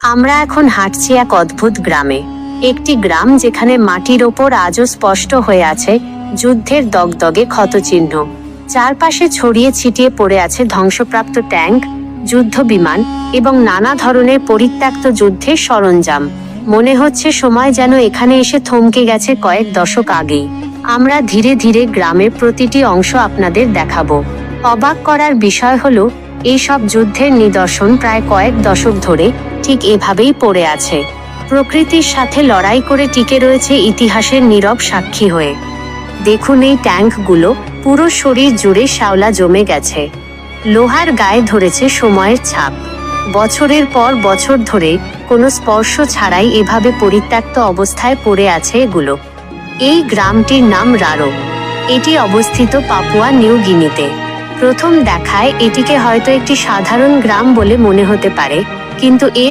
আমরা এখন হাঁটছি এক অদ্ভুত গ্রামে। একটি গ্রাম যেখানে মাটির ওপর আজও স্পষ্ট হয়ে আছে যুদ্ধের দগদগে ক্ষতচিহ্ন। চারপাশে ছড়িয়ে ছিটিয়ে পড়ে আছে ধ্বংসপ্রাপ্ত ট্যাঙ্ক, যুদ্ধ বিমান এবং নানা ধরনের পরিত্যক্ত যুদ্ধের সরঞ্জাম। মনে হচ্ছে সময় যেন এখানে এসে থমকে গেছে কয়েক দশক আগেই। আমরা ধীরে ধীরে গ্রামের প্রতিটি অংশ আপনাদের দেখাবো। অবাক করার বিষয় হলো এই সব যুদ্ধের নিদর্শন প্রায় কয়েক দশক ধরে ঠিক এভাবেই পড়ে আছে। প্রকৃতির সাথে লড়াই করে টিকে রয়েছে ইতিহাসের নীরব সাক্ষী হয়ে। দেখুন এই ট্যাঙ্কগুলো, পুরো শরীর জুড়ে শ্যাওলা জমে গেছে। লোহার গায়ে ধরেছে সময়ের ছাপ। বছরের পর বছর ধরে কোনো স্পর্শ ছাড়াই এভাবে পরিত্যক্ত অবস্থায় পড়ে আছে এগুলো। এই গ্রামটির নাম রারো। এটি অবস্থিত পাপুয়া নিউ গিনিতে। প্রথম দেখায় এটিকে হয়তো একটি সাধারণ গ্রাম বলে মনে হতে পারে কিন্তু এর